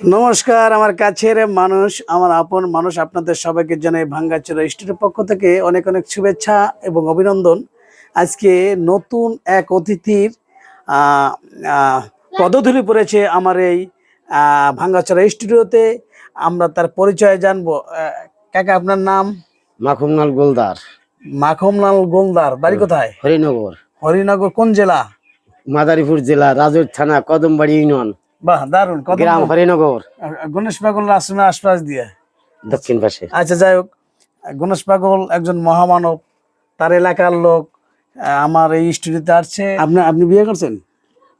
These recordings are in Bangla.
নমস্কার আমার কাছের মানুষ আমার আপন মানুষ আপনাদের সবাইকে জানাই ভাঙ্গাচুরা স্টুডিওর পক্ষ থেকে অনেক অনেক শুভেচ্ছা এবং অভিনন্দন। আজকে নতুন এক অতিথির পদধূলি পড়েছে আমার এই ভাঙ্গাচুরা স্টুডিওতে। আমরা তার পরিচয় জানব। কাকা আপনার নাম? মাখমলাল গোলদার। মাখমলাল গোলদার বাড়ি কোথায়? হরিনগর। হরিনগর কোন জেলা? মাদারীপুর জেলা রাজুর থানা কদমবাড়ি ইউনিয়ন। বাহ দারুণ গ্রাম হরিনগর। গণেশ পাগল আশ্রমের আশপাশ দিয়ে। দক্ষিণ পাশে। আচ্ছা যাই হোক গণেশ পাগল একজন মহামানব তার এলাকার লোক আমার এই স্টুডিওতে আসছে। আপনি আপনি বিয়ে করছেন?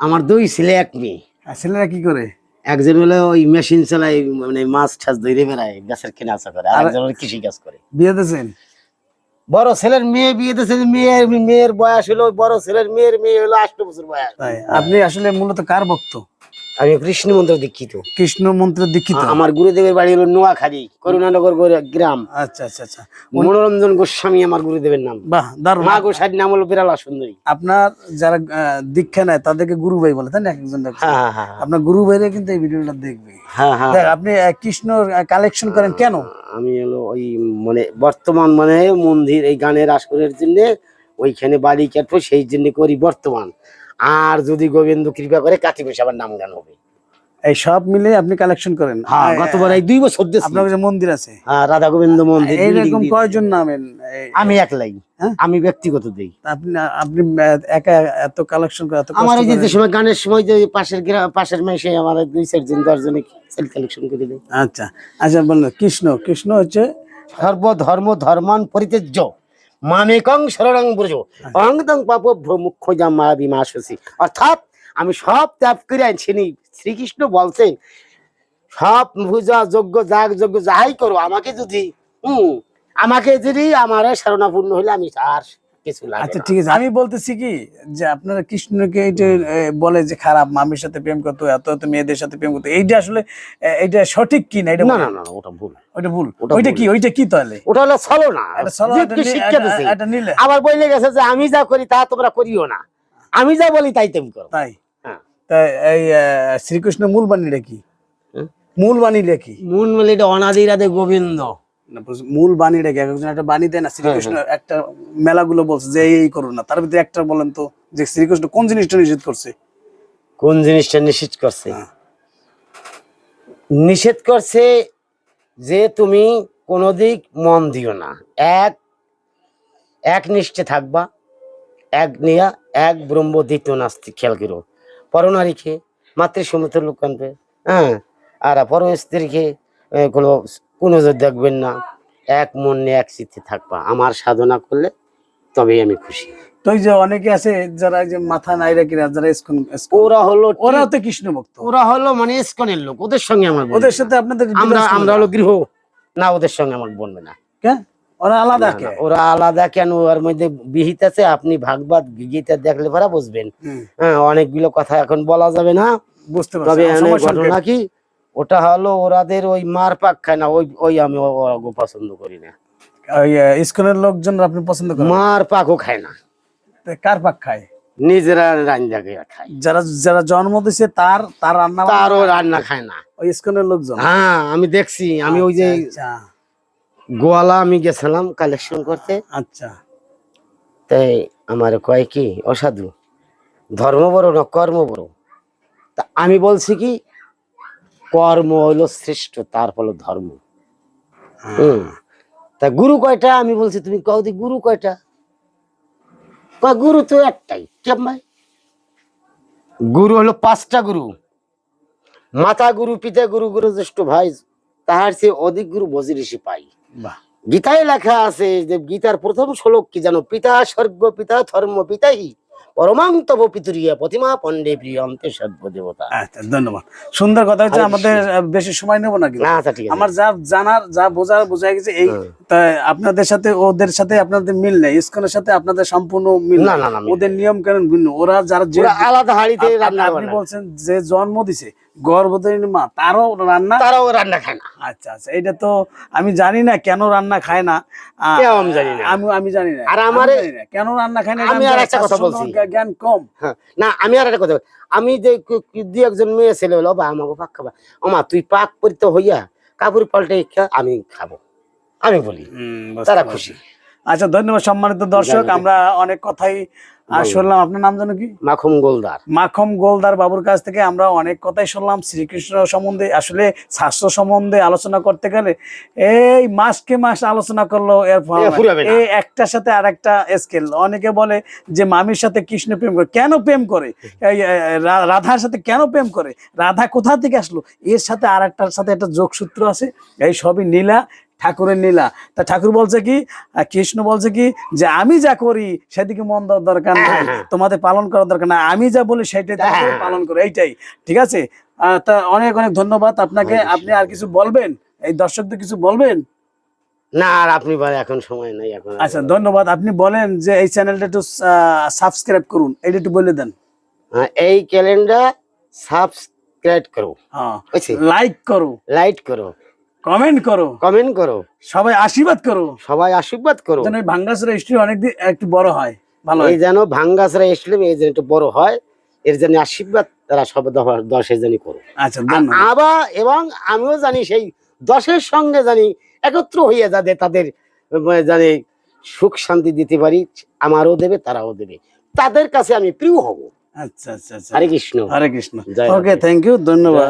আমার দুই ছেলে এক মেয়ে। ছেলেরা কি করে? একজন হলো ওই মেশিন চালাই মানে মাছ ঠাস ধরে বেড়ায় গাছের কেনা কেনাচা করে আর একজন কৃষি কাজ করে। বিয়ে দিয়েছেন? বড় ছেলের মেয়ে বিয়ে দিয়েছে মেয়ের মেয়ের বয়স হলো বড় ছেলের মেয়ের মেয়ে হলো আষ্ট বছর বয়স। আপনি আসলে মূলত কার ভক্ত? আমি কৃষ্ণ মন্ত্র দীক্ষিত। কৃষ্ণ মন্ত্রের দীক্ষিত? আমার গুরুদেবের বাড়ি হলো নোয়াখালী করুণানগর গ্রাম। আচ্ছা আচ্ছা আচ্ছা। মনোরঞ্জন গোস্বামী আমার গুরুদেবের নাম। বাহ দারুণ। মা গোসাইর নাম হলো বিরালা সুন্দরী আপনার যারা দীক্ষা নেয় তাদেরকে গুরু ভাই বলে তাই না? একজন হ্যাঁ হ্যাঁ হ্যাঁ আপনার গুরু ভাইরা কিন্তু এই ভিডিওটা দেখবে। হ্যাঁ হ্যাঁ আপনি কৃষ্ণ কালেকশন করেন কেন? আমি হলো ওই মানে বর্তমান মানে মন্দির এই গানের আসরের জন্য ওইখানে বাড়ি কাটবো সেই জন্য করি বর্তমান। আর যদি গোবিন্দ কৃপা করে কাতি বসে আবার নাম গান হবে। এই সব মিলে আপনি কালেকশন করেন। হ্যাঁ গতবার এই দুই বছর দিয়েছি। আপনার কাছে মন্দির আছে? হ্যাঁ রাধা গোবিন্দ মন্দির এইরকম কয়জন নামেন? আমি একলাই। হ্যাঁ? আমি ব্যক্তিগত দেই। আপনি আপনি একা এত কালেকশন করে এত আমার এই যে সময় গানের সময় যে পাশের গ্রাম পাশের মেশে আমার দুই চারজন দশজনে সেল কালেকশন করে দেয়। আচ্ছা। আচ্ছা বলুন কৃষ্ণ কৃষ্ণ হচ্ছে সর্ব ধর্ম ধর্মান পরিত্যাজ্য মামেকং শরণং ব্রজ। অঙ্গদং পাপ মুখ্য জামা বিমাসসি অর্থাৎ আমি সব ত্যাগ করে আনছি। শ্রীকৃষ্ণ বলছেন সব পূজা যজ্ঞ যাগ যজ্ঞ যাই করো আমাকে যদি হম আমাকে যদি আমার শরণাপূর্ণ হলে আমি আর কিছু লাগে আচ্ছা ঠিক আছে। আমি বলতেছি কি যে আপনারা কৃষ্ণকে এটা বলে যে খারাপ মামির সাথে প্রেম করতো এত এত মেয়েদের সাথে প্রেম করতো এইটা আসলে এ, এইটা সঠিক কি না? এটা না না না ওটা ভুল। ওইটা ভুল। ওইটা কি? ওইটা কি তাহলে? ওটা হলো চলো না এটা এটা শিক্ষা দিছে। এটা নিলে। আবার গেছে যে আমি যা করি তা তোমরা করিও না। আমি যা বলি তাই তুমি করো। তাই? হ্যাঁ। তাই এই শ্রীকৃষ্ণ মূল বাণীটা কি? মূল বাণীটা কি? মূল বলে এটা অনাদি রাধে গোবিন্দ। মূল বাণীটা কি? একজন একটা বাণী দেয় না? শ্রীকৃষ্ণ একটা মেলাগুলো বলছে যে এই করুন না। তার ভিতরে একটা বলেন তো যে শ্রীকৃষ্ণ কোন জিনিসটা নিষেধ করছে? কোন জিনিসটা নিষেধ করছে? হ্যাঁ। নিষেধ করছে যে তুমি কোনো দিক মন দিও না। এক এক নিষ্ঠে থাকবা এক নিয়া এক ব্রহ্ম দ্বিতীয় নাস্তি খেয়াল করো। পরনারীকে মাতৃ লোক আনবে হ্যাঁ। আর পর স্ত্রীকে কোনো কোনো দেখবেন না। এক মন নিয়ে এক চিত্তে থাকবা। আমার সাধনা করলে তবেই আমি খুশি। তো যে অনেকে আছে যারা যে মাথা নাই রাখি না, যারা ইস্কন ওরা হলো ওরাও তো কৃষ্ণ ভক্ত। ওরা হলো মানে ইস্কনের লোক। ওদের সঙ্গে আমার ওদের সাথে আপনাদের আমরা আমরা হলো? গৃহ। না ওদের সঙ্গে আমার বনবে না। কেন? ওরা আলাদা না, কে? ওরা আলাদা কেন? ওর মধ্যে বিহিত আছে। আপনি ভাগবত গীতা দেখলে পরা বুঝবেন। হ্যাঁ অনেকগুলো কথা এখন বলা যাবে না। বুঝতে তবে পারছি সংক্ষেপ। ঘটনা কি? ওটা হলো ওরাদের ওই মার পাক খায় না ওই ওই আমি পছন্দ করি না। ইস্কনের লোকজন আপনি পছন্দ করেন? মার পাকও খায় না। কার পাক খায়? নিজেরা রান্না খায়। যারা যারা জন্ম দিছে তার তার রান্না বান্না- তারও রান্না খায় না। ওই ইস্কনের লোকজন? হ্যাঁ আমি দেখছি আমি ওই যে আচ্ছা গোয়ালা আমি গেছিলাম কালেকশন করতে। আচ্ছা। তাই আমার কয় কি অসাধু ধর্ম বড় না কর্ম বড় তা আমি বলছি কি কর্ম হলো শ্রেষ্ঠ তার হলো ধর্ম। হুম। তা গুরু কয়টা? আমি বলছি তুমি কও দি গুরু কয়টা? কয় গুরু তো একটাই গুরু হলো পাঁচটা গুরু। মাতা গুরু পিতা গুরু গুরু জ্যেষ্ঠ ভাই তাহার চেয়ে অধিক গুরু বজি ঋষি পাই। গীতায় লেখা আছে যে গীতার প্রথম শ্লোক কি জানো? পিতা স্বর্গ পিতা ধর্ম পিতাই পরমান্তব পিতুরিয়া প্রতিমা পণ্ডে প্রিয়ন্তে সর্ব দেবতা আচ্ছা ধন্যবাদ। সুন্দর কথা হচ্ছে আমাদের বেশি সময় নেব না না আচ্ছা ঠিক আছে। আমার যা জানার যা বোঝার বোঝা গেছে এই আপনাদের সাথে ওদের সাথে আপনাদের মিল নেই। ইস্কনের সাথে আপনাদের সম্পূর্ণ মিল না ওদের নিয়ম কেন ভিন্ন। ওরা যারা যে আলাদা হাড়িতে আপ- আপনি বলছেন যে জন্ম দিছে গর্ভধারিণী মা তারও রান্না? তারাও রান্না খায় না। আচ্ছা আচ্ছা এটা তো আমি জানি না কেন রান্না খায় না। আমি জানি না। আমি আমি জানি না। আর আমারে- কেন রান্না খায় না আমি আর একটা কথা বলছি। জ্ঞান কম। হ্যাঁ, না আমি আর একটা কথা বলি। আমি যে দুই একজন মেয়ে ছেলে হলো বা আমাকে পাক খাবা ওমা তুই পাক করিতে হইয়া কাপড় পাল্টে আমি খাব। আমি বলি। তারা খুশি। আচ্ছা ধন্যবাদ সম্মানিত দর্শক। আমরা অনেক কথাই শুনলাম। আপনার নাম জানো কি? মাখুম গোলদার। মাখম গোলদার বাবুর কাছ থেকে আমরা অনেক কথাই শুনলাম। শ্রীকৃষ্ণ সম্বন্ধে আসলে শাস্ত্র সম্বন্ধে আলোচনা করতে গেলে এই মাসকে মাস আলোচনা করল এর। এই একটার সাথে আর একটা স্কেল অনেকে বলে যে মামির সাথে কৃষ্ণ প্রেম করে কেন প্রেম করে? এই, রাধার সাথে কেন প্রেম করে? রাধা কোথা থেকে আসলো? এর সাথে আর একটার সাথে একটা যোগসূত্র আছে। এই সবই নীলা। ঠাকুরের নীলা। তা ঠাকুর বলছে কি কৃষ্ণ বলছে কি যে আমি যা করি সেদিকে মন দেওয়ার দরকার নেই। হ্যাঁ, হ্যাঁ। তোমাদের পালন করার দরকার না আমি যা বলি সেটাই হ্যাঁ। পালন করো এইটাই। ঠিক আছে? তা অনেক অনেক ধন্যবাদ। আপনাকে আপনি আর কিছু বলবেন? এই দর্শকদের কিছু বলবেন? না আর আপনি বলে এখন সময় নাই এখন আচ্ছা ধন্যবাদ। আপনি বলেন যে এই চ্যানেলটা একটু সাবস্ক্রাইব করুন। এটা একটু বলে দেন। হ্যাঁ, এই ক্যালেন্ডার সাবস্ক্রাইব করো। হ্যাঁ। লাইক করো। লাইক করো। কমেন্ট করো। কমেন্ট করো। সবাই আশীর্বাদ করো। সবাই আশীর্বাদ করো। যেন এই ভাঙ্গাসের হিস্ট্রি অনেক দিন একটু বড় হয়। ভালো এই যেন ভাঙ্গাসরা ইসলাম এই যেন একটু বড় হয় এর জন্য আশীর্বাদ তারা সব দশ- দশের জানি করো। আচ্ছা ধন্যবাদ। আবার এবং আমিও জানি সেই দশের সঙ্গে জানি একত্র হইয়া যাতে তাদের জানি সুখ শান্তি দিতে পারি আমারও দেবে তারাও দেবে। তাদের কাছে আমি প্রিয় হব। আচ্ছা আচ্ছা আচ্ছা। Hare Krishna. Hare Krishna. Okay thank you ধন্যবাদ।